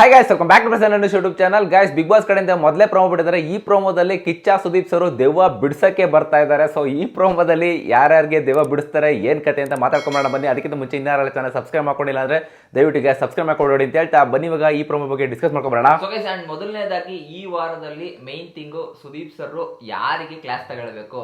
Hi guys welcome back to present YouTube channel guys big boss ಕಡೆಯಿಂದ ಮೊದಲೇ promo ಬಿಟ್ಟಿದ್ದಾರೆ. ಈ ಪ್ರೋಮೋದಲ್ಲಿ ಕಿಚ್ಚ ಸುದೀಪ್ ಸರ್ ದೆವ್ವ ಬಿಡಿಸೋಕ್ಕೆ ಬರ್ತಾ ಇದ್ದಾರೆ. ಸೊ ಈ ಪ್ರೋಮೋದಲ್ಲಿ ಯಾರ್ಯಾರಿಗೆ ದೆವ್ವ ಬಿಡಿಸ್ತಾರೆ, ಏನು ಕತೆ ಅಂತ ಮಾತಾಡ್ಕೊಂಬೋಣ ಬನ್ನಿ, ಅದಕ್ಕಿಂತ ಮುಂಚೆ ಇನ್ನಾರಲ್ಲ ಚಾನಲ್ ಸಬ್ಸ್ಕ್ರೈಬ್ ಮಾಡ್ಕೊಂಡಿಲ್ಲ ಅಂದ್ರೆ ದಯವಿಟ್ಟು ಗ್ಯಾಸ್ ಸಬ್ಸ್ಕ್ರೈಬ್ ಮಾಡ್ಕೊಂಡು ಅಂತ ಹೇಳ್ತಾ ಬನ್ನಿ. ಇವಾಗ ಈ ಪ್ರೋಮೋ ಬಗ್ಗೆ ಡಿಸ್ಕಸ್ ಮಾಡ್ಕೊಂಬೋಣ ಸೊ ಗೈಸ್ ಅಂಡ್ ಮೊದಲನೇದಾಗಿ ಈ ವಾರದಲ್ಲಿ ಮೇನ್ ಥಿಂಗು ಸುದೀಪ್ ಸರ್ ಯಾರಿಗೆ ಕ್ಲಾಸ್ ತಗೊಳ್ಬೇಕು?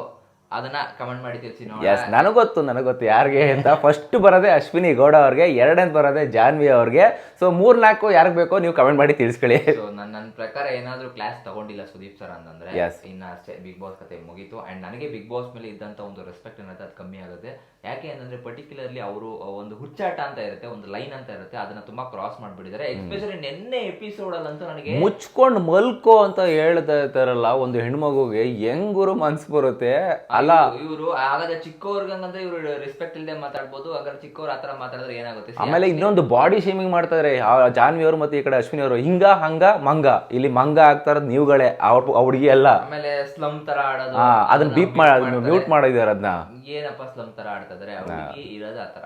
ಅದನ್ನ ಕಮೆಂಟ್ ಮಾಡಿ ತಿಳಿಸಿ ಎಸ್ ನನಗೆ ಗೊತ್ತು ಯಾರಿಗೆ ಅಂತ ಫಸ್ಟ್ ಬರೋದೇ ಅಶ್ವಿನಿ ಗೌಡ ಅವ್ರಿಗೆ ಎರಡನೇದು ಬರೋದೇ ಜಾನ್ವಿ ಅವ್ರಿಗೆ. ಸೊ ಮೂರ್ ನಾಲ್ಕು ಯಾರಿಗೆ ಬೇಕೋ ನೀವು ಕಮೆಂಟ್ ಮಾಡಿ ತಿಳಿಸ್ಕೊಳ್ಳಿ. ನನ್ನ ನನ್ನ ಪ್ರಕಾರ ಏನಾದ್ರೂ ಕ್ಲಾಸ್ ತಗೊಂಡಿಲ್ಲ ಸುದೀಪ್ ಸರ್ ಅಂತಂದ್ರೆ. ಇನ್ನ ಅಷ್ಟೇ ಬಿಗ್ ಬಾಸ್ ಕತೆ ಮುಗೀತು. ಅಂಡ್ ನನಗೆ ಬಿಗ್ ಬಾಸ್ ಮೇಲೆ ಇದ್ದಂತ ಒಂದು ರೆಸ್ಪೆಕ್ಟ್ ಅನ್ನೋದು ಅದು ಕಮ್ಮಿ ಆಗುತ್ತೆ. ಯಾಕೆ ಅಂತಂದ್ರೆ ಪರ್ಟಿಕ್ಯುಲರ್ಲಿ ಅವರು ಒಂದು ಹುಚ್ಚಾಟ ಅಂತ ಇರುತ್ತೆ ಒಂದು ಲೈನ್ ಅಂತ ಇರುತ್ತೆ ಅದನ್ನ ತುಂಬಾ ಕ್ರಾಸ್ ಮಾಡ್ಬಿಟ್ಟಿದ್ದಾರೆ. ಎಸ್ಪೆಷಲಿ ನಿನ್ನೆ ಎಪಿಸೋಡ್ ಅಲ್ಲಂತೂ ನನಗೆ ಮುಚ್ಕೊಂಡು ಮಲ್ಕೋ ಅಂತ ಹೇಳ್ತಾ ಇರ್ತಾರಲ್ಲ ಒಂದು ಹೆಣ್ಮಗುಗೆ ಹೆಂಗುರು ಮನ್ಸು ಬರುತ್ತೆ? ಅಲ್ಲ. ಇವರು ಆಗದ ಚಿಕ್ಕವ್ರಿಗಂಗಂದ್ರೆ ಇವರು ರೆಸ್ಪೆಕ್ಟ್ ಇಲ್ಲದೆ ಮಾತಾಡ್ಬೋದು. ಹಾಗಾದ್ರೆ ಚಿಕ್ಕವ್ರು ಆತರ ಮಾತಾಡಿದ್ರೆ ಏನಾಗುತ್ತೆ? ಆಮೇಲೆ ಇನ್ನೊಂದು ಬಾಡಿ ಶೇಮಿಂಗ್ ಮಾಡ್ತಾರೆ ಜಾನ್ವಿ ಅವರು ಮತ್ತೆ ಈ ಕಡೆ ಅಶ್ವಿನಿ ಅವರು ಹಿಂಗ ಹಂಗ ಮಂಗ. ಇಲ್ಲಿ ಮಂಗ ಆಗ್ತಾರ ನೀವುಗಳೇ ಅವ್ರ ಹುಡುಗಿ ಅಲ್ಲ. ಆಮೇಲೆ ಸ್ಲಮ್ ತರ ಆಡೋದು ಅದನ್ನ ಬೀಪ್ ಮಾಡ ಮ್ಯೂಟ್ ಮಾಡಿದಾರೆ ಅದನ್ನ ಏನಪ್ಪ ಸ್ಲಮ್ ತರ ಆಡ್ತಿದ್ರೆ? ಇರೋದು ಆತರ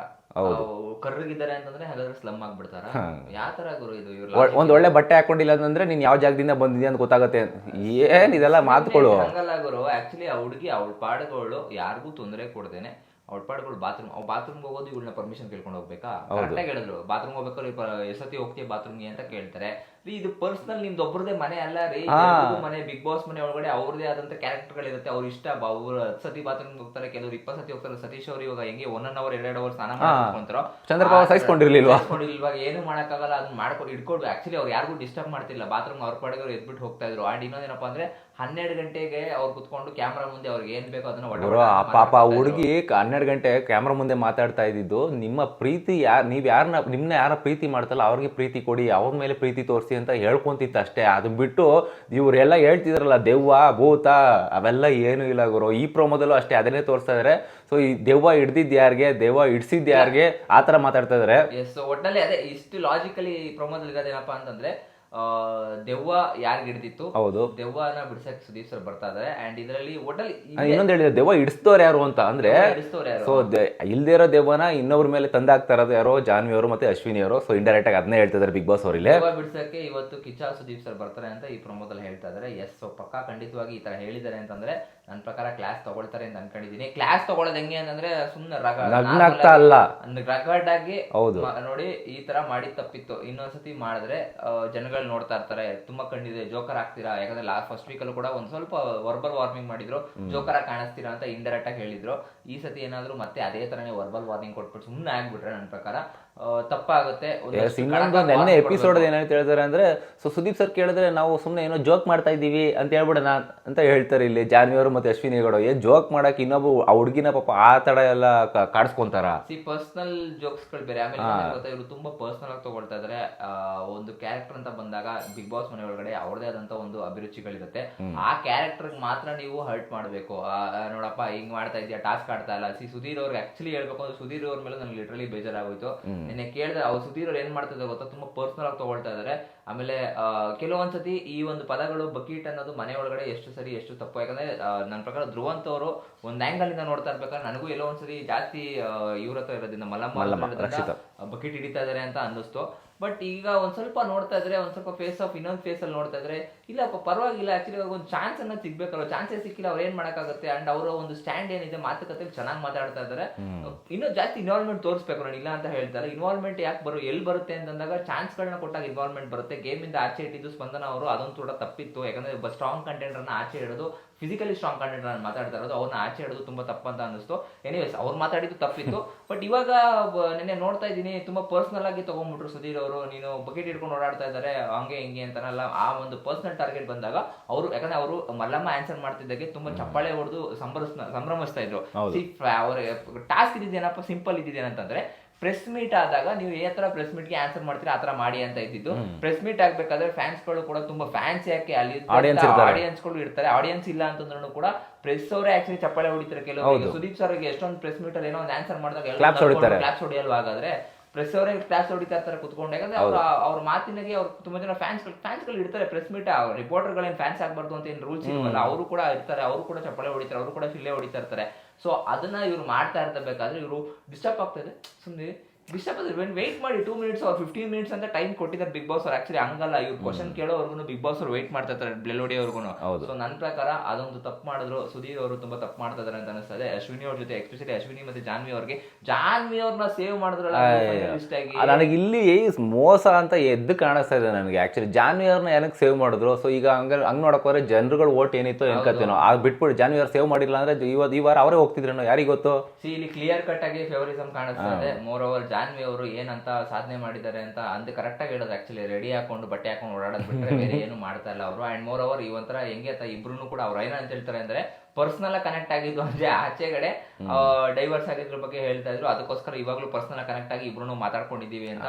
ಕರ್ರಗಿದ್ದಾರೆ ಅಂತಂದ್ರೆ ಹಾಗಾದ್ರೆ ಸ್ಲಮ್ ಆಗ್ಬಿಡ್ತಾರ? ಯಾವ ತರ ಗುರು ಇದು ಇವ್ರು ಒಂದ್ ಒಳ್ಳೆ ಬಟ್ಟೆ ಹಾಕೊಂಡಿಲ್ಲ ಅಂತಂದ್ರೆ ನೀನ್ ಯಾವ ಜಾಗದಿಂದ ಬಂದಿದ್ಯಾ ಅಂತ ಗೊತ್ತಾಗತ್ತೆ. ಏನ್ ಇದೆಲ್ಲ ಮಾತುಗಳು ಹಂಗಲ್ಲ ಗುರು. ಆಕ್ಚುಲಿ ಆ ಹುಡುಗಿ ಅವಳ ಪಾಡುಗಳು ಯಾರಿಗೂ ತೊಂದರೆ ಕೊಡ್ದೇನೆ. ಅವಳ ಪಾಡುಗಳು ಬಾತ್ರೂಮ್ ಅವ್ ಬಾತ್ರೂಮ್ಗೆ ಹೋಗೋದು ಇವಳನ್ನ ಪರ್ಮಿಷನ್ ಕೇಳ್ಕೊಂಡು ಹೋಗ್ಬೇಕಾ? ಕರೆಕ್ಟಾಗಿ ಹೇಳಿದ್ರು. ಬಾತ್ರೂಮ್ ಹೋಗ್ಬೇಕಾದ್ರೆ ಎಷ್ಟೊತ್ತಿ ಹೋಗ್ತೀಯ ಬಾತ್ರೂಮ್ಗೆ ಅಂತ ಕೇಳ್ತಾರೆ. ರೀ ಇದು ಪರ್ಸನಲ್ ನಿಮ್ದು ಒಬ್ಬರದೇ ಮನೆ ಅಲ್ಲ ರೀ. ಮನೆ ಬಿಗ್ ಬಾಸ್ ಮನೆ ಒಳಗಡೆ ಅವ್ರದೇ ಆದಂತ ಕ್ಯಾರೆಕ್ಟರ್ ಇರುತ್ತೆ. ಅವ್ರ ಇಷ್ಟ. ಅವ್ರ ಹತ್ತು ಸತಿ ಬಾತ್ರೂಮ್ ಹೋಗ್ತಾರೆ ಕೆಲವರು ಇಪ್ಪತ್ತು ಸತಿ ಹೋಗ್ತಾರೆ ಸತೀಶ್ ಅವ್ರು ಇವಾಗ ಹೆಂಗೆ ಒನ್ ಅನ್ ಅವರ್ ಎರಡು ಅವರ್ ಸ್ನಾನ ಮಾಡ್ಕೊಂತಾರೋ ಚಂದ್ರಬಾಬು ಸಹಿಸ್ಕೊಂಡಿರ್ಲಿಲ್ವಾ? ಇವಾಗ ಏನು ಮಾಡಕ್ಕಾಗಲ್ಲ ಅದನ್ನ ಮಾಡ್ಕೊಂಡು ಇಟ್ಕೊಂಡು ಆಕ್ಚುಲಿ ಅವ್ರು ಯಾರಿಗೂ ಡಿಸ್ಟರ್ಬ್ ಮಾಡ್ತಿಲ್ಲ. ಬಾತ್ರೂಮ್ ಅವ್ರ ಪಾಡಿಗೆ ಅವ್ರು ಎದ್ಬಿಟ್ಟು ಹೋಗ್ತಾ ಇದ್ರು. ಅಂಡ್ ಇನ್ನೊಂದೇನಪ್ಪ ಅಂದ್ರೆ ಹನ್ನೆರಡು ಗಂಟೆಗೆ ಅವ್ರು ಕುತ್ಕೊಂಡು ಕ್ಯಾಮ್ರಾ ಮುಂದೆ ಅವ್ರಿಗೆ ಏನ್ ಬೇಕೋ ಅದನ್ನ ಪಾಪ ಹುಡುಗಿ ಹನ್ನೆರಡು ಗಂಟೆ ಕ್ಯಾಮ್ರಾ ಮುಂದೆ ಮಾತಾಡ್ತಾ ಇದ್ದಿದ್ದು ನಿಮ್ಮ ಪ್ರೀತಿ ಯಾರ್ ನೀವ್ ಯಾರನ್ನ ನಿಮ್ಮನ್ನ ಯಾರ ಪ್ರೀತಿ ಮಾಡ್ತಲ್ಲ ಅವ್ರಿಗೆ ಪ್ರೀತಿ ಕೊಡಿ ಅವ್ರ ಮೇಲೆ ಪ್ರೀತಿ ತೋರಿಸಿ. ಅಂತ ಹೇಳ್ಕೊತಿತ್ತು ಅಷ್ಟೇ. ಅದು ಬಿಟ್ಟು ಇವರೆಲ್ಲ ಹೇಳ್ತಿದ್ರಲ್ಲ, ದೆವ್ವ, ಭೂತ, ಅವೆಲ್ಲ ಏನು ಇಲ್ಲ ಗುರು. ಈ ಪ್ರೋಮೋದಲ್ಲೂ ಅಷ್ಟೇ, ಅದನ್ನೇ ತೋರಿಸ್ತಾ ಇದಾರೆ. ಸೊ ಈ ದೆವ್ವ ಹಿಡ್ದಿದ್ದು ಯಾರಿಗೆ, ದೆವ್ವ ಹಿಡ್ಸಿದ್ ಯಾರಿಗೆ, ಆ ಥರ ಮಾತಾಡ್ತಾ ಇದಾರೆ. ಎಸ್ ಒಟ್ನಲ್ಲಿ ಅದೇ, ಇಷ್ಟು ಲಾಜಿಕಲಿ ಪ್ರಮೋದಲ್ಲಿ ಇರೋದೇನಪ್ಪ ಅಂತಂದ್ರೆ ದೆವ್ವ ಯಾರಿಗೆ ಹಿಡಿದಿತ್ತು? ಹೌದು. ದೆವ್ವನ ಬಿಡ್ಸಕ್ ಸುದೀಪ್ ಸರ್ ಬರ್ತಾ ಇದಾರೆ. ಅಂಡ್ ಇದರಲ್ಲಿ ಒಟ್ಟಲ್ಲಿ ಇನ್ನೊಂದು ಹೇಳಿದ್ರೆ ದೆವ್ವ ಹಿಡಿಸ್ತವ್ರು ಯಾರು ಅಂತ ಅಂದ್ರೆ ಸೊ ಇಲ್ದೇ ಇರೋ ದೆವ್ವನ ಇನ್ನೊಬ್ರ ಮೇಲೆ ತಂದಾಕ್ತಾ ಇರೋದು ಯಾರೋ ಜಾನ್ವಿ ಅವರು ಮತ್ತೆ ಅಶ್ವಿನಿ ಅವರು. ಸೊ ಇಂಡೈರೆಕ್ಟ್ ಆಗಿ ಅದನ್ನೇ ಹೇಳ್ತಿದ್ದಾರೆ ಬಿಗ್ ಬಾಸ್ ಅವರಿಲ್ಲೇ ದೆವ್ವ ಬಿಡ್ಸಕ್ಕೆ ಇವತ್ತು ಕಿಚ್ಚ ಸುದೀಪ್ ಸರ್ ಬರ್ತಾರೆ ಅಂತ ಈ ಪ್ರಮೋದಲ್ಲಿ ಹೇಳ್ತಾ ಇದಾರೆ. ಎಸ್ ಸೊ ಪಕ್ಕಾ ಖಂಡಿತವಾಗಿ ಈ ತರ ಹೇಳಿದ್ದಾರೆ ಅಂತಂದ್ರೆ ನನ್ನ ಪ್ರಕಾರ ಕ್ಲಾಸ್ ತಗೊಳ್ತಾರೆ ಅಂತ ಅನ್ಕೊಂಡಿದೀನಿ. ಕ್ಲಾಸ್ ತಗೊಳ್ಳೋದು ಹೆಂಗೆ ಅಂತಂದ್ರೆ ಸುಮ್ಮನೆ ಅಲ್ಲ ರಗಡ್ ಆಗಿ ಹೌದು. ನೋಡಿ ಈ ತರ ಮಾಡಿ ತಪ್ಪಿತ್ತು. ಇನ್ನೊಂದ್ಸತಿ ಮಾಡಿದ್ರೆ ಜನಗಳು ನೋಡ್ತಾ ಇರ್ತಾರೆ ತುಂಬಾ ಕಂಡಿದೆ ಜೋಕರ್ ಆಗ್ತೀರಾ? ಯಾಕಂದ್ರೆ ಲಾಸ್ಟ್ ಫಸ್ಟ್ ವೀಕ್ ಅಲ್ಲೂ ಕೂಡ ಒಂದ್ ಸ್ವಲ್ಪ ವರ್ಬಲ್ ವಾರ್ಮಿಂಗ್ ಮಾಡಿದ್ರು. ಜೋಕರ್ ಆಗಿ ಕಾಣಿಸ್ತೀರಾ ಅಂತ ಇಂಡೈರೆಕ್ಟ್ ಆಗಿ ಹೇಳಿದ್ರು. ಈ ಸತಿ ಏನಾದ್ರು ಮತ್ತೆ ಅದೇ ತರನೇ ವರ್ಬಲ್ ವಾರ್ನಿಂಗ್ ಕೊಟ್ಬಿಟ್ಟು ಸುಮ್ಮನೆ ಆಗ್ಬಿಟ್ರೆ ನನ್ನ ಪ್ರಕಾರ ತಪ್ಪಾಗುತ್ತೆ. ನೆನ್ನೆ ಎಪಿಸೋಡ್ ಏನಂತ ಏನ್ ಹೇಳ್ತಾರೆ ಅಂದ್ರೆ ಸೊ ಸುದೀಪ್ ಸರ್ ಕೇಳಿದ್ರೆ ನಾವು ಸುಮ್ಮನೆ ಏನೋ ಜೋಕ್ ಮಾಡ್ತಾ ಇದ್ದೀವಿ ಅಂತ ಹೇಳ್ಬಿಡೋಣ ಅಂತ ಹೇಳ್ತಾರೆ ಇಲ್ಲಿ ಜಾನ್ವಿ ಅವರು ಮತ್ತೆ ಅಶ್ವಿನಿ ಗೌಡ ಏನ್ ಜೋಕ್ ಮಾಡಕ್ ಇನ್ನೊಬ್ಬ ಆ ಹುಡುಗಿನ ಪಾಪ ಆ ತಡ ಎಲ್ಲ ಕಾಡಿಸ್ಕೊಂತಾರ? ಸಿ ಪರ್ಸನಲ್ ಜೋಕ್ಸ್ಗಳು ಬೇರೆ. ಆಮೇಲೆ ಇವರು ತುಂಬಾ ಪರ್ಸನಲ್ ಆಗಿ ತಗೊಳ್ತಾ ಇದಾರೆ. ಒಂದು ಕ್ಯಾರೆಕ್ಟರ್ ಅಂತ ಬಂದಾಗ ಬಿಗ್ ಬಾಸ್ ಮನೆ ಒಳಗಡೆ ಅವ್ರದೇ ಆದಂತ ಒಂದು ಅಭಿರುಚಿಗಳಿರುತ್ತೆ. ಆ ಕ್ಯಾರೆಕ್ಟರ್ ಮಾತ್ರ ನೀವು ಹರ್ಟ್ ಮಾಡ್ಬೇಕು. ನೋಡಪ್ಪ ಹಿಂಗ್ ಮಾಡ್ತಾ ಇದೆಯಾ ಟಾಸ್ಕ್ ಆಡ್ತಾ ಇಲ್ಲ. ಸಿ ಸುಧೀರ್ ಅವ್ರಿಗೆ ಆಕ್ಚುಲಿ ಹೇಳ್ಬೇಕು ಅಂದ್ರೆ ಸುಧೀರ್ ಅವ್ರ ಮೇಲೆ ನನಗೆ ಲಿಟ್ರಲಿ ಬೇಜಾರಾಗೋಯ್ತು. ನಿನ್ನೆ ಕೇಳಿದ್ರೆ ಅವ್ರು ಸುಧೀರ್ ಅವ್ರು ಏನ್ ಮಾಡ್ತಾ ಇದ್ದಾರೆ ಗೊತ್ತಾ? ತುಂಬಾ ಪರ್ಸನಲ್ ಆಗಿ ತಗೊಳ್ತಾ ಇದಾರೆ ಆಮೇಲೆ ಕೆಲವೊಂದ್ಸತಿ ಈ ಒಂದು ಪದಗಳು ಬಕೀಟ್ ಅನ್ನೋದು ಮನೆ ಒಳಗಡೆ ಎಷ್ಟು ಸರಿ ಎಷ್ಟು ತಪ್ಪು. ಯಾಕಂದ್ರೆ ನನ್ನ ಪ್ರಕಾರ ಧ್ರುವಂತ್ ಅವರು ಒಂದ್ ಆಂಗಲ್ ಇಂದ ನೋಡ್ತಾ ಇರ್ಬೇಕಾದ್ರೆ ನನಗೂ ಎಲ್ಲೋ ಒಂದ್ಸರಿ ಜಾಸ್ತಿ ಇವ್ರ ಹತ್ರ ಇರೋದ್ರಿಂದ ಮಲ್ಲಮ್ಮ ಬಕೆಟ್ ಹಿಡಿತಾ ಇದಾರೆ ಅಂತ ಅನ್ನಿಸ್ತು. ಬಟ್ ಈಗ ಒಂದ್ ಸ್ವಲ್ಪ ನೋಡ್ತಾ ಇದ್ರೆ ಒಂದ್ ಸ್ವಲ್ಪ ಫೇಸ್ ಆಫ್ ಇನ್ನೊಂದ್ ಫೇಸ್ ಅಲ್ಲಿ ನೋಡ್ತಾ ಇದ್ರೆ ಇಲ್ಲಪ್ಪ ಪರವಾಗಿಲ್ಲ ಆಕ್ಚುಲಿ ಒಂದು ಚಾನ್ಸ್ ಅನ್ನ ಸಿಗ್ಬೇಕಲ್ಲ ಚಾನ್ಸೇ ಸಿಕ್ಕಿಲ್ಲ ಅವ್ರು ಏನ್ ಮಾಡಕ್ಕಾಗತ್ತೆ? ಅಂಡ್ ಅವರ ಒಂದು ಸ್ಟ್ಯಾಂಡ್ ಏನಿದೆ ಮಾತುಕತೆ ಚೆನ್ನಾಗಿ ಮಾತಾಡ್ತಾ ಇದಾರೆ. ಇನ್ನೂ ಜಾಸ್ತಿ ಇನ್ವಾಲ್ವ್ಮೆಂಟ್ ತೋರಿಸ್ಬೇಕು ನಾನು ಇಲ್ಲ ಅಂತ ಹೇಳ್ತಾರೆ. ಇನ್ವಾಲ್ವ್ಮೆಂಟ್ ಯಾಕೆ ಬರೋ ಎಲ್ಲಿ ಬರುತ್ತೆ ಅಂತಂದಾಗ ಚಾನ್ಸ್ ಗಳನ್ನ ಕೊಟ್ಟಾಗ ಇನ್ವಾಲ್ವ್ಮೆಂಟ್ ಬರುತ್ತೆ. ಗೇಮ್ ಇಂದ ಆಚೆ ಇಟ್ಟಿದ್ದು ಸ್ಪಂದನ ಅವರು ಅದೊಂದು ಕೂಡ ತಪ್ಪಿತ್ತು. ಯಾಕಂದ್ರೆ ಸ್ಟ್ರಾಂಗ್ ಕಂಟೆಂಟರ್ನ ಆಚೆ ಇಡೋದು ಫಿಸಿಕಲಿ ಸ್ಟ್ರಾಂಗ್ ಕಂಟೆಂಟ್ ನಾನು ಮಾತಾಡ್ತಾ ಇರೋದು ಅವ್ರನ್ನ ಆಚೆ ಇಡೋದು ತುಂಬಾ ತಪ್ಪಂತ ಅನ್ನಿಸ್ತು. ಎನಿವೇಸ್ ಅವ್ರು ಮಾತಾಡಿದ್ದು ತಪ್ಪಿತ್ತು. ಬಟ್ ಇವಾಗ ನೆನ್ನೆ ನೋಡ್ತಾ ಇದ್ದೀನಿ ತುಂಬಾ ಪರ್ಸನಲ್ ಆಗಿ ತಗೊಂಡ್ಬಿಟ್ರು ಸುಧೀರ್ ಅವರು. ನೀನು ಬಕೆಟ್ ಹಿಡ್ಕೊಂಡು ಓಡಾಡ್ತಾ ಇದ್ದಾರೆ ಹಂಗೆ ಹಿಂಗೆ ಅಂತಾನಲ್ಲ. ಆ ಒಂದು ಪರ್ಸನಲ್ ಟಾರ್ಗೆಟ್ ಬಂದಾಗ ಅವರು ಯಾಕಂದ್ರೆ ಅವರು ಮಲ್ಲಮ್ಮ ಆನ್ಸರ್ ಮಾಡ್ತಿದ್ದಾಗೆ ತುಂಬಾ ಚಪ್ಪಾಳೆ ಹೊಡೆದು ಸಂಭ್ರಮ ಸಂಭ್ರಮಿಸ್ತಾ ಇದ್ರು. ಅವ್ರಿಗೆ ಅವ್ರ ಟಾಸ್ಕ್ ಇದ್ದಿದ್ದೇನಪ್ಪ ಸಿಂಪಲ್ ಇದ್ದಿದ್ದೇನಂತಂದ್ರೆ ಪ್ರೆಸ್ ಮೀಟ್ ಆದಾಗ ನೀವು ಯಾವ ತರ ಪ್ರೆಸ್ ಮೀಟ್ಗೆ ಆನ್ಸರ್ ಮಾಡ್ತೀರಾ ಆ ತರ ಮಾಡಿ ಅಂತ ಇದ್ದಿದ್ದು. ಪ್ರೆಸ್ ಮೀಟ್ ಆಗ್ಬೇಕಾದ್ರೆ ಫ್ಯಾನ್ಸ್ಗಳು ಕೂಡ ತುಂಬಾ ಫ್ಯಾನ್ಸ್ ಯಾಕೆ ಅಲ್ಲಿ. ಆಡಿಯನ್ಸ್ಗಳು ಇರ್ತಾರೆ. ಆಡಿಯನ್ಸ್ ಇಲ್ಲ ಅಂತಂದ್ರೂ ಕೂಡ ಪ್ರೆಸ್ ಅವರೇ ಆಕ್ಚುಲಿ ಚಪ್ಪಾಳೆ ಹೊಡಿತಾರೆ ಕೆಲವರು. ಸುದೀಪ್ ಸರ್ ಎಷ್ಟೊಂದು ಪ್ರೆಸ್ ಮೀಟ್ ಅಲ್ಲಿ ಏನೋ ಒಂದು ಆನ್ಸರ್ ಮಾಡಿದಾಗ ಕ್ಲಾಸ್. ಕ್ಲಾಪ್ಸ್ ಹೊಡಿಯಲ್ವಾ ಹಾಗಾದ್ರೆ? ಪ್ರೆಸ್ ಅವರೇ ಕ್ಲಾಸ್ ಹೊಡಿತಾ ಇರ್ತಾರೆ ಕುತ್ಕೊಂಡು. ಯಾಕಂದ್ರೆ ಅವ್ರ ಅವ್ರ ಮಾತಿನಾಗೆ ಅವ್ರು ತುಂಬಾ ಜನ ಫ್ಯಾನ್ಸ್ ಫ್ಯಾನ್ಸ್ಗಳು ಇರ್ತಾರೆ ಪ್ರೆಸ್ ಮೀಟ್. ರಿಪೋರ್ಟರ್ ಗಳೇನ್ ಫ್ಯಾನ್ಸ್ ಆಗ್ಬಾರ್ದು ಅಂತ ಏನು ರೂಲ್ಸ್ ಇರುವಲ್ಲ ಅವರು ಕೂಡ ಇರ್ತಾರೆ. ಅವರು ಕೂಡ ಚಪ್ಪಾಳೆ ಹೊಡಿತಾರೆ. ಅವರು ಕೂಡ ಶಿಲ್ಲೆ ಹೊಡಿತಾ ಇರ್ತಾರೆ. ಸೊ ಅದನ್ನ ಇವ್ರು ಮಾಡ್ತಾ ಇರ್ಬೇಕಾದ್ರೆ ಇವರು ಡಿಸ್ಟರ್ಬ್ ಆಗ್ತಾ ಇದೆ. ಸುಮ್ಮನೆ ಡಿಸ್ಟರ್ಬ್ ಆದ್ರೆ ವೆಯ್ಟ್ ಮಾಡಿ ಟೂ ಮಿನಿಟ್ಸ್ ಅವ್ರು ಫಿಫ್ಟೀನ್ ಮಿನಿಟ್ಸ್ ಅಂತ ಟೈಮ್ ಕೊಟ್ಟಿದ್ದಾರೆ ಬಿಗ್ ಬಾಸ್ ಅವ್ರು. ಆಕ್ಚುಲಿ ಹಂಗಲ್ಲ ಇವ್ರು ಕ್ವಶನ್ ಕೇಳೋವರೆಗೂ ಬಿಗ್ ಬಾಸ್ ಅವ್ರು ವೆಯ್ಟ್ ಮಾಡ್ತಾ ಇರ್ತಾರೆ ಬ್ಲೆಲೋಡಿ ಅವ್ರಿಗೂ. ಸೊ ನನ್ನ ಪ್ರಕಾರ ಅದೊಂದು ತಪ್ಪು ಮಾಡಿದ್ರು. ಸುಧೀರ್ ಅವರು ತುಂಬಾ ತಪ್ಪು ಮಾಡ್ತಾ ಇದಾರೆ ಅಂತ ಅನಿಸ್ತದೆ. ಅಶ್ವಿನಿ ಅವ್ರ ಜೊತೆ ಎಸ್ಪೆಷಲಿ ಅಶ್ವಿನಿ ಮತ್ತೆ ಜಾನ್ವಿ ಅವ್ರಿಗೆ ಜಾನ್ವಿ ಅವ್ರನ್ನ ಸೇವ್ ಮಾಡಿದ್ರಲ್ಲ ನನಗೆ ಇಲ್ಲಿ ಮೋಸ ಅಂತ ಎದ್ದು ಕಾಣಿಸ್ತಾ ಇದೆ ನನಗೆ. ಆಕ್ಚುಲಿ ಜಾನ್ವಿ ಅವ್ರನ್ನ ಏನಕ್ಕೆ ಸೇವ್ ಮಾಡಿದ್ರು? ಸೊ ಈಗ ಹಂಗ ಹಂಗ್ ನೋಡಕ್ ಹೋದ್ರೆ ಜನರುಗಳು ಓಟ್ ಏನಿತ್ತು ಏನ್ಕತ್ತೇನೋ ಆ ಬಿಟ್ಬಿಟ್ಟು ಜಾನ್ವಿ ಅವ್ರು ಸೇವ್ ಮಾಡಿಲ್ಲ ಅಂದ್ರೆ ಇವತ್ತು ಈ ವಾರ ಅವರೇ ಹೋಗ್ತಿದ್ರೇನೋ ಯಾರಿಗೆ ಗೊತ್ತು? ಸಿ ಇಲ್ಲಿ ಕ್ಲಿಯರ್ ಕಟ್ ಆಗಿ ಫೇವರಿಸಮ್ ಕಾಣಿಸ್ತಾ ಇದೆ. ಮೋರ್ ಓವರ್ ಜಾನ್ವಿ ಅವರು ಏನಂತ ಸಾಧನೆ ಮಾಡಿದ್ದಾರೆ ಅಂತ ಅಂತ ಕರೆಕ್ಟ್ ಆಗಿ ಹೇಳೋದು ಆಕ್ಚುಲಿ ರೆಡಿ ಹಾಕೊಂಡು, ಬಟ್ಟೆ ಹಾಕೊಂಡು ಓಡಾಡೋದು ಬಿಟ್ಟರೆ ಬೇರೆ ಏನು ಮಾಡ್ತಾ ಇಲ್ಲ ಅವರು. ಅಂಡ್ ಮೋರ್ ಓವರ್ ಈ ಒಂಥರ ಹೆಂಗೆ ಅಂತ ಇಬ್ರು ಕೂಡ ಅವ್ರು ಏನಂತ ಹೇಳ್ತಾರೆ ಅಂದ್ರೆ ಪರ್ಸನಲ್ ಕನೆಕ್ಟ್ ಆಗಿದ್ದು ಅಂದ್ರೆ ಆಚೆಗಡೆ ಡೈವರ್ಸ್ ಆಗಿದ್ರ ಬಗ್ಗೆ ಹೇಳ್ತಾ ಇದ್ರು. ಅದಕ್ಕೋಸ್ಕರ ಇವಾಗ್ಲೂ ಪರ್ಸನಲ್ ಕನೆಕ್ಟ್ ಆಗಿ ಇಬ್ರು ಮಾತಾಡ್ಕೊಂಡಿದೀವಿ ಅಂತ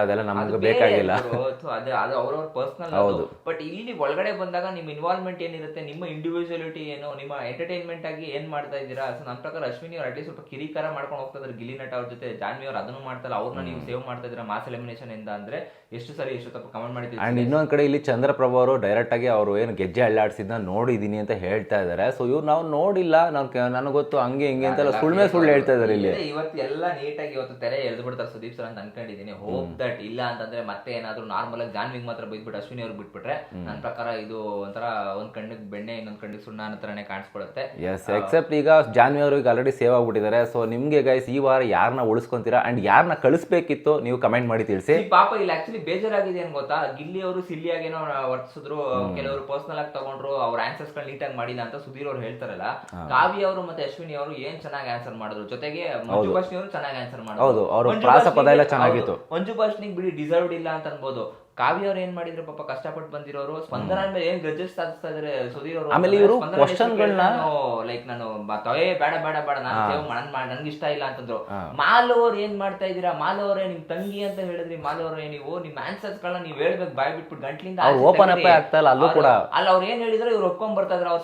ಅದೆಲ್ಲ ಅದು ನಮ್ಗೆ ಬೇಕಾಗಿಲ್ಲ. ಅದು ಅದು ಅದು ಅವ್ರವ್ರ ಪರ್ಸನಲ್ ಹೌದು. ಬಟ್ ಇಲ್ಲಿ ಒಳಗಡೆ ಬಂದಾಗ ನಿಮ್ ಇನ್ವಾಲ್ವ್ಮೆಂಟ್ ಏನಿರುತ್ತೆ ನಿಮ್ಮ ಇಂಡಿವಿಜುವಲಿಟಿ ಏನು ನಿಮ್ಮ ಎಂಟರ್ಟೈನ್ಮೆಂಟ್ ಆಗಿ ಏನ್ ಮಾಡ್ತಾ ಇದ್ದೀರಾ? ಸೊ ನನ್ನ ಪ್ರಕಾರ ಅಶ್ವಿನಿ ಅವ್ರು ಅಟ್ಲೀಸ್ಟ್ ಸ್ವಲ್ಪ ಕಿರಿಕಾರ ಮಾಡ್ಕೊಂಡು ಹೋಗ್ತಾ ಇದ್ದಾರೆ ಗಿಲ್ಲಿ ನಟ ಅವ್ರ ಜೊತೆ ಜಾನ್ವಿ ಅವ್ರು ಅದನ್ನು ಮಾಡ್ತಾರೆ ಅವ್ರನ್ನ ನೀವು ಸೇವ್ ಮಾಡ್ತಾ ಇದ್ದೀರಾ ಮಾಸ್ ಎಲಿಮಿನೇಷನ್ ಇಂದ ಅಂದ್ರೆ? ಎಷ್ಟು ಸರಿ ಎಷ್ಟು ತಪ್ಪು ಕಮೆಂಟ್ ಅಂಡ್ ಮಾಡಿದ್ದೀವಿ ಇನ್ನೊಂದ್ ಕಡೆ ಇಲ್ಲಿ ಚಂದ್ರಪ್ರಭು ಅವರು ಡೈರೆಕ್ಟ್ ಆಗಿ ಅವರು ಏನು ಗೆಜ್ಜೆ ಅಳ್ಳಾಡ್ಸಿದ್ನ ನೋಡಿದೀನಿ ಅಂತ ಹೇಳ್ತಾ ಇದಾರೆ. ಸೊ ಇವ್ರು ನಾವು ನೋಡಿಲ್ಲ ನಾವು ನನಗೆ ಗೊತ್ತು ಹಂಗೆ ಹಿಂಗೆ ಅಂತೆಲ್ಲ ಸುಳ್ಮೆ ಸುಳ್ಳು ಹೇಳ್ತಾ ಇದಾರೆ ಇಲ್ಲಿ. ಇದೆ, ಇವತ್ತು ಎಲ್ಲ ನೀಟಾಗಿ ಇವತ್ತು ತೆರೆ ಎಳ್ದು ಬಿಡ್ತಾರೆ ಸುದೀಪ್ ಸರ್ ಅಂತ ಅನ್ಕೊಂಡಿದೀನಿ. ಹೋಪ್ ದಟ್ ಇಲ್ಲ ಅಂತಂದ್ರೆ ಮತ್ತೆ ಏನಾದ್ರು ನಾರ್ಮಲ್ ಆಗಿ ಜಾನ್ವಿಂಗ್ ಮಾತ್ರ ಬೈದ್ಬಿಟ್ಟು ಅಶ್ವಿನಿ ಅವ್ರಿಗೆ ಬಿಟ್ಬಿಟ್ರೆ ನನ್ನ ಪ್ರಕಾರ ಇದು ಒಂಥರ ಒಂದ್ ಕಣ್ಣಿಗೆ ಬೆಣ್ಣೆ ಇನ್ನೊಂದ್ ಕಣ್ಣಿಗೆ ಸುಣ್ಣ ಅನ್ನೋ ತರನೇ ಕಾಣಿಸ್ಕೊಳುತ್ತೆ. ಎಸ್ ಎಕ್ಸೆಪ್ಟ್ ಈಗ ಜಾನ್ವಿ ಅವ್ರಿಗೆ ಆಲ್ರೆಡಿ ಸೇವ್ ಆಗ್ಬಿಟ್ಟಿದ್ದಾರೆ. ಸೊ ನಿಮ್ಗೆ ಗೈಸ್ ಈ ವಾರ ಯಾರನ್ನ ಉಳಿಸ್ಕೊಂತೀರಾ? ಅಂಡ್ ಯಾರನ್ನ ಕಳಿಸ್ಬೇಕಿತ್ತು ನೀವು ಕಮೆಂಟ್ ಮಾಡಿ ತಿಳಿಸಿ. ಈ ಪಾಪ ಇಲ್ಲಿ ಆಕ್ಚುಲಿ ಬೇಜಾರಾಗಿದೆ ಏನ್ ಗೊತ್ತಾ? ಗಿಲ್ಲಿ ಅವರು ಸಿಲ್ಲಿಯಾಗೇನೋ ವರ್ತಿಸಿದ್ರು ಕೆಲವರು ಪರ್ಸನಲ್ ಆಗಿ ತಗೊಂಡ್ರು ಅವ್ರ ಆನ್ಸರ್ಸ್ಗಳು ನೀಟಾಗಿ ಮಾಡಿಲ್ಲ ಅಂತ ಸುಧೀರ್ ಅವ್ರು ಹೇಳ್ತಾರಲ್ಲ ಕಾವ್ಯ ಅವರು ಮತ್ತೆ ಅಶ್ವಿನಿ ಅವರು ಏನ್ ಚೆನ್ನಾಗಿ ಆನ್ಸರ್ ಮಾಡಿದ್ರು? ಜೊತೆಗೆ ಮಂಜು ಭಾಷಣಿ ಅವರು ಚೆನ್ನಾಗಿ ಆನ್ಸರ್ ಮಾಡಿದ್ರು. ಹೌದು, ಅವ್ರ ಪ್ರಾಸ ಪದ ಎಲ್ಲ ಚೆನ್ನಾಗಿತ್ತು. ಮಂಜು ಭಾಷಿನಿಗೆ ಬಿಡಿ ಡಿಸರ್ವ್ಡ್ ಇಲ್ಲ ಅಂತ ಅನ್ಬೋದು. ಕಾವ್ಯ ಅವ್ರು ಏನ್ ಮಾಡಿದ್ರು? ಪಾಪ ಕಷ್ಟಪಟ್ಟು ಬಂದಿರೋರು. ಸ್ಪಂದನ ಮೇಲೆ ಏನ್ ಗ್ರಜಸ್ ಸಾಧಿಸ್ತಾ ಇದಾರೆ ಸುಧೀರ್ ಅವರು? ಆಮೇಲೆ ಇವರು ಕ್ವಶನ್ಗಳನ್ನ ಗಳ್ನ- ಲೈಕ್ ನಾನು ತವೇ ಬೇಡ ಬೇಡ ಬೇಡ ನಾನು ಸೇವ್ ಮಾಡನ್ ಮಾಡ್- ನನ್ಗೆ ಇಷ್ಟ ಇಲ್ಲ ಅಂತಂದ್ರು. ಮಾಲ್ ಅವ್ರು ಏನ್ ಮಾಡ್ತಾ ಇದೀರಾ ಮಾಲ್ ಅವರೇ ನಿಮ್ ತಂಗಿ ಅಂತ ಹೇಳಿದ್ರಿ. ಮಾಲ್ ಅವರೇ ನೀವು ನಿಮ್ ಆನ್ಸರ್ಸ್ ಗಳನ್ನ ನೀವ್ ಹೇಳ್ಬೇಕು ಬಾಯ್ ಬಿಟ್ಬಿಟ್ಟು ಗಂಟ್ಲಿಂದ ಓಪನ್ ಅಪ್ ಆಗ್ತಾ ಇಲ್ಲ, ಅಲ್ಲೂ ಕೂಡ. ಅಲ್ಲ ಅವ್ರು ಏನ್ ಹೇಳಿದ್ರು ಇವ್ರು ಒಪ್ಕೊಂಡ್ ಬರ್ತಾ ಇದ್ರು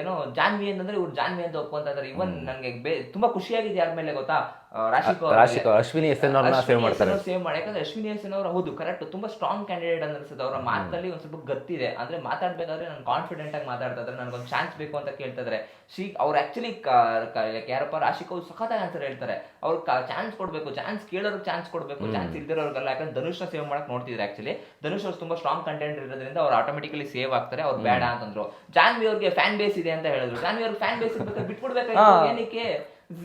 ಏನೋ ಜಾನ್ವಿ ಅಂತಂದ್ರೆ ಇವ್ರು ಜಾನ್ವಿ ಅಂತ ಒಪ್ಕೊಂತ ಇದಾರೆ ಇವನ್ ನಂಗೆ ತುಂಬಾ ಖುಷಿಯಾಗಿದೆ ಯಾರ ಮೇಲೆ ಗೊತ್ತಾ? ರಾಶಿಕ್ ಅಶ್ವಿನಿ ಎಸ್ ಎನ್ ಅವ್ರನ್ನ ಸೇವ್ ಮಾಡ್ತಾರೆ. ಸೇವ್ ಮಾಡಿ ಯಾಕಂದ್ರೆ ಅಶ್ವಿನಿ ಎಸ್ ಅವರು ಹೌದು ಕರೆಕ್ಟ್ ತುಂಬಾ ಸ್ಟ್ರಾಂಗ್ ಕ್ಯಾಂಡಿಡೇಟ್ ಅಂತ ಅನ್ಸುತ್ತೆ ಅವರ ಮಾತಲ್ಲಿ ಒಂದ್ ಸ್ವಲ್ಪ ಗತ್ತಿದೆ. ಅಂದ್ರೆ ಮಾತಾಡ್ಬೇಕಾದ್ರೆ ನಾನು ಕಾನ್ಫಿಡೆಂಟ್ ಆಗಿ ಮಾತಾಡ್ತಾ ಇದ್ರೆ ನನಗೊಂದು ಚಾನ್ಸ್ ಬೇಕು ಅಂತ ಕೇಳ್ತಿದ್ರೆ ಶ್ರೀ ಅವ್ರು ಆಕ್ಚುಲಿ ಯಾರಪ್ಪ ರಾಶಿಕ್ ಅವ್ರು ಸಖತ್ತಾಗಿ ಆನ್ಸರ್ ಹೇಳ್ತಾರೆ. ಅವ್ರು ಚಾನ್ಸ್ ಕೊಡ್ಬೇಕು ಚಾನ್ಸ್ ಕೇಳೋರ್ಗೆ ಚಾನ್ಸ್ ಕೊಡ್ಬೇಕು ಚಾನ್ಸ್ ಇಲ್ದಿರೋರ್ಗಲ್ಲ. ಯಾಕಂದ್ರೆ ಧನುಷ್ನ ಸೇವ್ ಮಾಡಕ್ ನೋಡ್ತಿದ್ರೆ ಆಕ್ಚುಲಿ ಧನುಷ್ ಅವ್ರು ತುಂಬಾ ಸ್ಟ್ರಾಂಗ್ ಕಂಟೆಂಟ್ ಇರೋದ್ರಿಂದ ಅವ್ರು ಆಟೋಮೆಟಿಕಲಿ ಸೇವ್ ಆಗ್ತಾರೆ. ಅವ್ರು ಬೇಡ ಅಂತಂದ್ರು. ಜಾನ್ವಿ ಅವ್ರಿಗೆ ಫ್ಯಾನ್ ಬೇಸ್ ಇದೆ ಅಂತ ಹೇಳಿದ್ರು. ಜಾನ್ವಿ ಅವ್ರಿಗೆ ಫ್ಯಾನ್ ಬೇಸ್ ಇರ್ಬೇಕಾದ್ರೆ ಬಿಟ್ಬಿಡ್ಬೇಕು ಏನಕ್ಕೆ?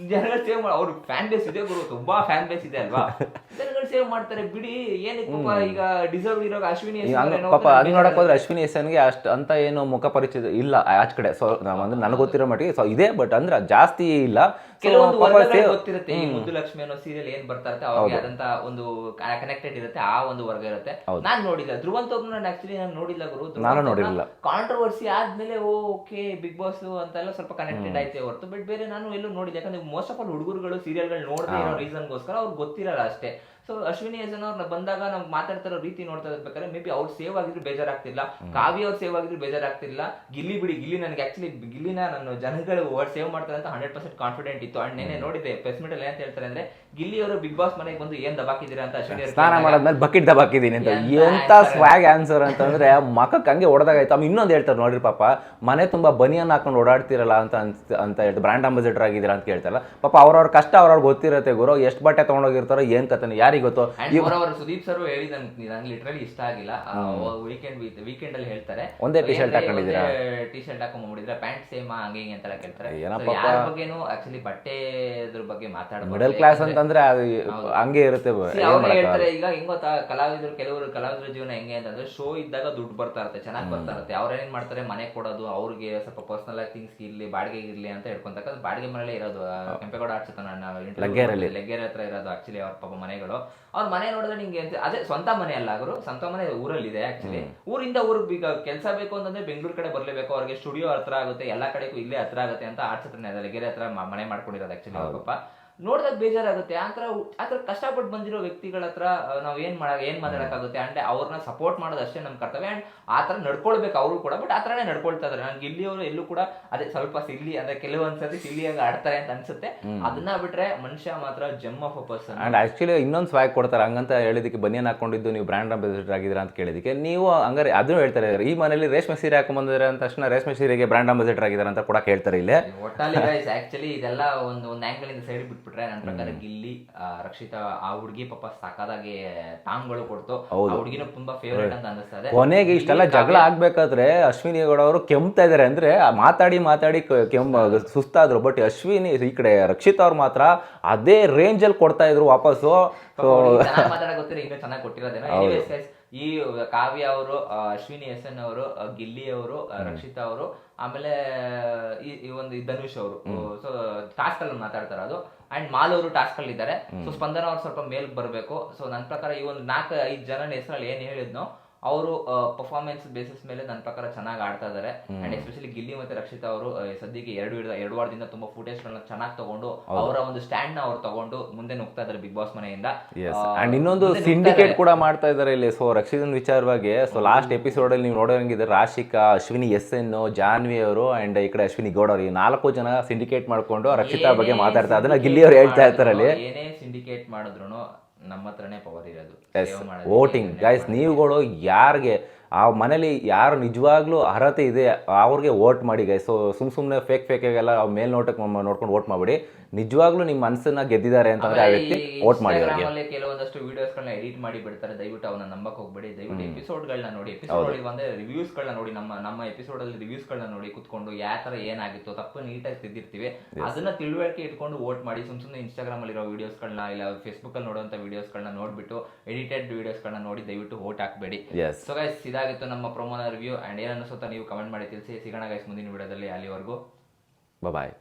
ಜನಗಳು ಮಾಡಿ ಅವ್ರ ಫ್ಯಾನ್ ಬೇಸ್ ಇದೆ ಗುರು ತುಂಬಾ ಫ್ಯಾನ್ ಬೇಸ್ ಇದೆ ಅಲ್ವಾ? ಸೇವ್ ಮಾಡ್ತಾರೆ ಬಿಡಿ. ಏನಕ್ಕೆ ಪಾಪ ಈಗ ಡಿಸರ್ವ್ ಇರೋ ಅಶ್ವಿನಿ ಪಾಪ ಅಂತ ನೋಡಕ್ ಹೋದ್ರೆ ಅಶ್ವಿನಿ ಎಸ್ ಎನ್ಗೆ ಅಷ್ಟು ಅಂತ ಏನು ಮುಖ ಪರಿಚಯ ಇಲ್ಲ ಆಚ ಕಡೆ. ಸೊ ಅಂದ್ರೆ ನನಗೆ ಗೊತ್ತಿರೋ ಮಟ್ಟಿಗೆ ಸೊ ಇದೆ ಬಟ್ ಅಂದ್ರೆ ಜಾಸ್ತಿ ಇಲ್ಲ. ಕೆಲವೊಂದು ಗೊತ್ತಿರುತ್ತೆ ಈ ಮುದ್ದು ಲಕ್ಷ್ಮಿ ಅನ್ನೋ ಸೀರಿಯಲ್ ಏನ್ ಬರ್ತಾ ಇರುತ್ತೆ ಅವ್ರಿಗೆ ಆದಂತ ಒಂದು ಕನೆಕ್ಟೆಡ್ ಇರುತ್ತೆ ಆ ಒಂದು ವರ್ಗ ಇರುತ್ತೆ. ನಾನ್ ನೋಡಿಲ್ಲ. ಧ್ರುವಂತ ನಾನು ಆಕ್ಚುಲಿ ನಾನು ನೋಡಿಲ್ಲ ಗುರು. ನಾನು ನೋಡಿಲ್ಲ ಕಾಂಟ್ರವರ್ಸಿ ಆದ್ಮೇಲೆ ಓಕೆ ಬಿಗ್ ಬಾಸ್ ಅಂತೆಲ್ಲ ಸ್ವಲ್ಪ ಕನೆಕ್ಟೆಡ್ ಆಯ್ತೆ ಹೊರತು. ಬಟ್ ಬೇರೆ ನಾನು ಎಲ್ಲೂ ನೋಡಿಲ್ಲ. ಯಾಕಂದ್ರೆ ಮೋಸ್ಟ್ ಆಫ್ ಆಲ್ ಹುಡುಗರುಗಳು ಸೀರಿಯಲ್ಗಳು ನೋಡದೇ ಇರೋ ರೀಸನ್ಗೋಸ್ಕರ ಅವ್ರಿಗೆ ಗೊತ್ತಿರಲ್ಲ ಅಷ್ಟೇ. ಸೊ ಅಶ್ವಿನಿ ಯಜನ್ ಅವ್ರನ್ನ ಬಂದಾಗ ನಾವು ಮಾತಾಡ್ತಿರೋ ರೀತಿ ನೋಡ್ತಾ ಇರ್ಬೇಕಾದ್ರೆ ಮೇ ಬಿ ಅವ್ರು ಸೇವ್ ಆಗಿದ್ರು ಬೇಜಾರಾಗ್ತಿಲ್ಲ. ಕಾವ್ಯ ಅವ್ರು ಸೇವ್ ಆಗಿದ್ರು ಬೇಜಾರಾಗ್ತಿಲ್ಲ. ಗಿಲ್ಲಿ ಬಿಡಿ ಗಿಲ್ಲಿ ನನಗೆ ಆಕ್ಚುಲಿ ಗಿಲ್ಲಿನ ನಾನು ಜನಗಳು ಅವ್ರು ಸೇವ್ ಮಾಡ್ತಾರೆ ಅಂತ ಹಂಡ್ರೆಡ್ ಪರ್ಸೆಂಟ್ ಕಾನ್ಫಿಡೆಂಟ್ ಇತ್ತು. ಅಂಡ್ ನೆನೆ ನೋಡಿದೆ ಪ್ರೆಸ್ ಮೀಟ್ ಅಲ್ಲಿ ಏನಂತ ಹೇಳ್ತಾರೆ ಅಂದ್ರೆ ಗಿಲ್ಲಿ ಅವರು ಬಿಗ್ ಬಾಸ್ ಮನೆಗೆ ಬಂದು ಏನ್ ದಬಾಕಿದ್ದೀರಾ ಅಂತ ಅಶ್ವಿನಿ ಸ್ನಾನ ಮಾಡಿದ್ಮೇಲೆ ಬಕೆಟ್ ದಬಾಕಿದ್ದೀನಿ ಅಂತ. ಎಂತ ಸ್ವಾಗ್ ಆನ್ಸರ್ ಅಂತಂದ್ರೆ ಮಕ್ಕ ಹಂಗೆ ಹೊಡೆದಾಗಾಯ್ತು ಅವ್ನು ಇನ್ನೊಂದು ಹೇಳ್ತಾರೆ ನೋಡ್ರಿ ಪಾಪ ಮನೆ ತುಂಬಾ ಬನಿಯನ್ ಹಾಕೊಂಡು ಓಡಾಡ್ತಿರಲ್ಲ ಅಂತ ಅಂತ ಹೇಳ್ತಾರೆ. ಬ್ರ್ಯಾಂಡ್ ಅಂಬಾಸಿಡರ್ ಆಗಿದ್ದೀರಾ ಅಂತ ಕೇಳ್ತಾರಲ್ಲ. ಪಾಪ ಅವ್ರವ್ರ ಕಷ್ಟ ಅವ್ರವ್ರಿಗೆ ಗೊತ್ತಿರುತ್ತೆ ಗುರು. ಎಷ್ಟು ಬಟ್ಟೆ ತೊಗೊಂಡೋಗಿರ್ತಾರೋ ಏನ್ ಕತನ ಯಾರಿಗೆ ಗೊತ್ತು? ಅಂಡ್ ಮೋರವರ್ ಸುದೀಪ್ ಸರ್ ಹೇಳಿದಂತ ನಂಗೆ ಲಿಟ್ರಲಿ ಇಷ್ಟ ಆಗಿಲ್ಲ. ವೀಕೆಂಡ್ ವೀಕೆಂಡ್ ಅಲ್ಲಿ ಹೇಳ್ತಾರೆ. ಒಂದೇ ಟಿ ಶರ್ಟ್ ಹಾಕೊಂಡಿದ್ದೀರಾ? ಟಿ ಶರ್ಟ್ ಹಾಕೊಂಡ್ಬಿಟ್ಟಿದ್ರೆ ಪ್ಯಾಂಟ್ ಸೇಮ್ ಹಂಗೆ ಹಿಂಗೆ ಅಂತೆಲ್ಲ ಕೇಳ್ತಾರೆ. ಯಾರ ಬಗ್ಗೆನೂ ಆಕ್ಚುಲಿ ಬಟ್ಟೆ ಇದ್ರ ಬಗ್ಗೆ ಮಾತಾಡೋದು ಮಿಡಲ್ ಕ್ಲಾಸ್ ಅಂತಂದ್ರೆ ಅದು ಹಂಗೆ ಇರುತ್ತೆ. ಹೇಳ್ತಾರೆ ಈಗ ಹೆಂಗ್ ಗೊತ್ತಾ? ಕಲಾವಿದರು ಕೆಲವರು ಕಲಾವಿದರ ಜೀವನ ಹೆಂಗೆ ಅಂತಂದ್ರೆ ಶೋ ಇದ್ದಾಗ ದುಡ್ಡು ಬರ್ತಾ ಇರುತ್ತೆ ಚೆನ್ನಾಗಿ ಬರ್ತಾ ಇರುತ್ತೆ. ಅವ್ರೇನ್ ಮಾಡ್ತಾರೆ? ಮನೆ ಕೊಡೋದು ಅವ್ರಿಗೆ ಸ್ವಲ್ಪ ಪರ್ಸನಲ್ ಆಗಿ ಥಿಂಗ್ಸ್ ಇರ್ಲಿ ಬಾಡಿಗೆ ಇರ್ಲಿ ಅಂತ ಹೇಳ್ಕೊಂತಕ್ಕ ಬಾಡಿಗೆ ಮನೇಲೆ ಇರೋದು. ಕೆಂಪೇಗೌಡ ಆಡ್ಸುತ್ತ ನನ್ನ. ಲೆಗ್ಗೆರೆ ಹತ್ರ ಇರೋದು ಆಕ್ಚುಲಿ ಅವ್ರ ಪಾಪ ಮನೆಗಳು. ಅವ್ರ ಮನೆ ನೋಡಿದ್ರೆ ನಿಂಗೆ ಅದೇ ಸ್ವಂತ ಮನೆ ಅಲ್ಲ ಅವರು ಸ್ವಂತ ಮನೆ ಊರಲ್ಲಿದೆ ಆಕ್ಚುಲಿ ಊರಿಂದ ಊರಿಗೆ ಈಗ ಕೆಲಸ ಬೇಕು ಅಂತಂದ್ರೆ ಬೆಂಗಳೂರು ಕಡೆ ಬರ್ಲೇಬೇಕು ಅವ್ರಿಗೆ ಸ್ಟುಡಿಯೋ ಹತ್ರ ಆಗುತ್ತೆ ಎಲ್ಲಾ ಕಡೆಗೂ ಇಲ್ಲೇ ಹತ್ರ ಆಗುತ್ತೆ ಅಂತ ಆಡ್ಸತ್ರನೇ ಅದ ಗೆರೆ ಹತ್ರ ಮನೆ ಮಾಡ್ಕೊಂಡಿರೋದು ಆಕ್ಚುಲಿ ಅವ್ರ ನೋಡಿದಾಗ ಬೇಜಾರಾಗುತ್ತೆ. ಆತರ ಆತರ ಕಷ್ಟಪಟ್ಟು ಬಂದಿರೋ ವ್ಯಕ್ತಿಗಳ ಹತ್ರ ನಾವು ಏನು ಏನ್ ಮಾಡ ಏನ್ ಮಾತಾಡಕ್ಕಾಗುತ್ತೆ? ಅಂಡ್ ಅವ್ರನ್ನ ಸಪೋರ್ಟ್ ಮಾಡೋದು ಅಷ್ಟೇ ನಮ್ ಕರ್ತವ್ಯ. ಅಂಡ್ ಆತರ ನಡ್ಕೊಳ್ಬೇಕು ಅವರು ಕೂಡ ಬಟ್ ಆತರನೇ ನಡ್ಕೊಳ್ತಾ ಇದಾರೆ. ನನಗೆ ಇಲ್ಲಿಯವರು ಎಲ್ಲೂ ಕೂಡ ಅದೇ ಸ್ವಲ್ಪ ಸಿಲ್ಲಿ ಅಂದ್ರೆ ಕೆಲವೊಂದ್ಸತಿ ಸಿಲ್ಲಿಯಾಗಿ ಆಡ್ತಾರೆ ಅಂತ ಅನ್ಸುತ್ತೆ. ಅದನ್ನ ಬಿಟ್ರೆ ಮನುಷ್ಯ ಮಾತ್ರ gem of a person. And actually ಇನ್ನೊಂದು ಸ್ವಾಗ್ ಕೊಡ್ತಾರೆ. ಹಂಗಂತ ಹೇಳಿದಕ್ಕೆ ಬನಿಯನ್ ಹಾಕೊಂಡಿದ್ದು ನೀವು ಬ್ರ್ಯಾಂಡ್ ಅಂಬಾಸಿಡರ್ ಆಗಿದ್ದೀರಾ ಅಂತ ಕೇಳಿದಕ್ಕೆ ನೀವು ಹಂಗಾರೆ ಅದನ್ನು ಹೇಳ್ತಾರೆ. ಈ ಮನೇಲಿ ರೇಷ್ಮೆ ಸೀರೆ ಹಾಕೊಂಬಂದಿದ್ರೆ ಅಂತ ತಕ್ಷಣ ರೇಷ್ಮೆ ಸೀರೆಗೆ ಬ್ರ್ಯಾಂಡ್ ಅಂಬಾಸಿಡರ್ ಆಗಿದ್ದಾರೆ ಅಂತ ಕೂಡ ಕೇಳ್ತಾರೆ ಇಲ್ಲಿ. ಒಟ್ಟಲ್ಲಿ ಗೈಸ್ ಆಕ್ಚುಲಿ ಇದೆಲ್ಲ ಒಂದು ಒಂದು ಆಂಗಲ್ ಇಂದ ಸೈಡ್ ಬಿಟ್ಬಿಡಿ. ಬಿಟ್ಬಿಟ್ರೆ ನನ್ನ ಪ್ರಕಾರ ಗಿಲ್ಲಿ ರಕ್ಷಿತಾ ಆ ಹುಡುಗಿ ಪಾಪ ಸಾಕಾದಾಗೆ ಟಾಂಗ್ಗಳು ಕೊಡ್ತು. ಹುಡುಗಿನ ತುಂಬಾ ಫೇವರೇಟ್ ಅಂತ ಅನಿಸ್ತದೆ ಕೊನೆಗೆ ಇಷ್ಟೆಲ್ಲ ಜಗಳ ಆಗ್ಬೇಕಾದ್ರೆ ಅಶ್ವಿನಿ ಗೌಡ ಅವರು ಕೆಮ್ತಾ ಇದಾರೆ ಅಂದ್ರೆ ಮಾತಾಡಿ ಮಾತಾಡಿ ಕೆಮ್ ಕೆಮ್ಮ ಸುಸ್ತಾದ್ರು. ಬಟ್ ಅಶ್ವಿನಿ ಈ ಕಡೆ ರಕ್ಷಿತಾ ಅವ್ರು ಮಾತ್ರ ಅದೇ ರೇಂಜ್ ಅಲ್ಲಿ ಕೊಡ್ತಾ ಇದ್ರು ವಾಪಸ್ಸು. ಇನ್ನೂ ಚೆನ್ನಾಗಿ ಕೊಟ್ಟಿರೋದೇನೋ. ಈ ಕಾವ್ಯ ಅವರು ಅಶ್ವಿನಿ ಎಸ್ ಎನ್ ಅವರು ಗಿಲ್ಲಿ ಅವರು ರಕ್ಷಿತಾ ಅವರು ಆಮೇಲೆ ಈ ಒಂದು ಧನುಷ್ ಅವರು. ಸೊ ಟಾಸ್ಕ್ ಅಲ್ಲಿ ಮಾತಾಡ್ತಾರೆ ಅದು. ಅಂಡ್ ಮಾಲ್ ಅವರು ಟಾಸ್ಕ್ ಅಲ್ಲಿ ಇದ್ದಾರೆ. ಸೊ ಸ್ಪಂದನ ಅವ್ರು ಸ್ವಲ್ಪ ಮೇಲ್ ಬರಬೇಕು. ಸೊ ನನ್ನ ಪ್ರಕಾರ ಈ ಒಂದು ನಾಲ್ಕು ಐದು ಜನ ಹೆಸರಲ್ಲಿ ಏನ್ ಹೇಳಿದ್ನೋ ಅವರು ಪರ್ಫಾರ್ಮೆನ್ಸ್ ಬೇಸಿಸ್ ಮೇಲೆ ನನ್ನ ಪ್ರಕಾರ ಚೆನ್ನಾಗಿ ಆಡ್ತಾ ಇದ್ದಾರೆ ಅಂಡ್ ಎಸ್ಪೆಷಲಿ ಗಿಲ್ಲಿ ಮತ್ತೆ ರಕ್ಷಿತಾ ಅವರು ಸದ್ಯಕ್ಕೆ ಎರಡು ಎರಡು ವಾರದಿಂದ ತುಂಬಾ ಫುಟೇಜ್ ಗಳನ್ನ ಚೆನ್ನಾಗಿ ತಗೊಂಡು ಅವರ ಒಂದು ಸ್ಟ್ಯಾಂಡ್ನ ಅವ್ರು ತಗೊಂಡು ಮುಂದೆ ನುಗ್ತಾ ಇದ್ದಾರೆ ಬಿಗ್ ಬಾಸ್ ಮನೆಯಿಂದ. ಅಂಡ್ ಇನ್ನೊಂದು ಸಿಂಡಿಕೇಟ್ ಕೂಡ ಮಾಡ್ತಾ ಇದ್ದಾರೆ ಇಲ್ಲಿ. ಸೊ ರಕ್ಷಿತ್ ವಿಚಾರವಾಗಿ ಸೊ ಲಾಸ್ಟ್ ಎಪಿಸೋಡ್ ಅಲ್ಲಿ ನೀವು ನೋಡೋಂಗಿದೆ ರಾಶಿಕಾ ಅಶ್ವಿನಿ ಎಸ್ ಎನ್ ಜಾನ್ವಿ ಅವರು ಅಂಡ್ ಈ ಕಡೆ ಅಶ್ವಿನಿ ಗೌಡ ಅವರು ಈ ನಾಲ್ಕು ಜನ ಸಿಂಡಿಕೇಟ್ ಮಾಡ್ಕೊಂಡು ರಕ್ಷಿತಾ ಬಗ್ಗೆ ಮಾತಾಡ್ತಾರೆ ಅದನ್ನ ಗಿಲ್ಲಿ ಅವ್ರು ಹೇಳ್ತಾ ಇರ್ತಾರೆ ಅಲ್ಲಿ ಏನೇ ಸಿಂಡಿಕೇಟ್ ಮಾಡಿದ್ರು ನಮ್ಮ ಹತ್ರನೇ ಪವರ್ ಇರೋದು ವೋಟಿಂಗ್ ಗೈಸ್ ನೀವುಗಳು ಯಾರಿಗೆ ಆ ಮನೇಲಿ ಯಾರು ನಿಜವಾಗ್ಲೂ ಅರ್ಹತೆ ಇದೆ ಅವ್ರಿಗೆ ವೋಟ್ ಮಾಡಿ ಗೈಸ್ ಸೊ ಸುಮ್ ಸುಮ್ಮನೆ ಫೇಕ್ ಫೇಕಾಗೆಲ್ಲ ಮೇಲ್ನೋಟಕ್ಕೆ ನೋಡ್ಕೊಂಡು ವೋಟ್ ಮಾಡ್ಬಿಡಿ. ನಿಜವಾಗ್ಲೂ ನಿಮ್ಮ ಮನಸ್ಸನ್ನ ಗೆದ್ದಿದ್ದಾರೆ ಅಂತಂದ್ರೆ ಆ ವ್ಯಕ್ತಿ ವೋಟ್ ಮಾಡಿ ಅವ್ರಿಗೆ ಕೆಲವೊಂದಷ್ಟು ವಿಡಿಯೋಸ್ ಗಳನ್ನ ಎಡಿಟ್ ಮಾಡಿ ಬಿಡ್ತಾರೆ. ದಯವಿಟ್ಟು ಅವನ್ನ ನಂಬಕ್ ಹೋಗ್ಬೇಡಿ. ದಯವಿಟ್ಟು ಎಪಿಸೋಡ್ ಗಳನ್ನ ನೋಡಿ. ಎಪಿಸೋಡ್ ಅಲ್ಲಿ ಬಂದ್ರೆ ರಿವ್ಯೂಸ್ ಗಳನ್ನ ನೋಡಿ. ನಮ್ಮ ನಮ್ಮ ಎಪಿಸೋಡ್ ಅಲ್ಲಿ ರಿವ್ಯೂಸ್ ಗಳನ್ನ ನೋಡಿ ಕುತ್ಕೊಂಡು ಯಾವ ತರ ಏನಾಗಿತ್ತು ತಪ್ಪು ನೀಟಾಗಿ ತಿದ್ದಿರ್ತೀವಿ. ಅದನ್ನ ತಿಳುವಳಿಕೆ ಇಟ್ಕೊಂಡು ವೋಟ್ ಮಾಡಿ. ಸುಮ್ ಸುಮ್ಮನೆ ಇನ್ಸ್ಟಾಗ್ರಾಮ್ ಅಲ್ಲಿರೋ ವಿಡಿಯೋಸ್ ಗಳನ್ನ ಇಲ್ಲ ಫೇಸ್ಬುಕ್ ಅಲ್ಲಿ ನೋಡುವಂತ ವಿಡಿಯೋಸ್ ಗಳನ್ನ ನೋಡ್ಬಿಟ್ಟು ಎಡಿಟೆಡ್ ವಿಡಿಯೋಸ್ ಗಳನ್ನ ನೋಡಿ ದಯವಿಟ್ಟು ವೋಟ್ ಹಾಕ್ಬೇಡಿ. ಸೊ ಗೈಸ್ ಇದಾಗಿತ್ತು ನಮ್ಮ ಪ್ರೊಮೋನ ರಿವ್ಯೂ ಅಂಡ್ ಏನು ಅನಿಸುತ್ತಾ ನೀವು ಕಮೆಂಟ್ ಮಾಡಿ ತಿಳಿಸಿ. ಸಿಗೋಣ ಗೈಸ್ ಮುಂದಿನ ವಿಡಿಯೋದಲ್ಲಿ ಅಲ್ಲಿವರೆಗೂ. ಬಾಯ್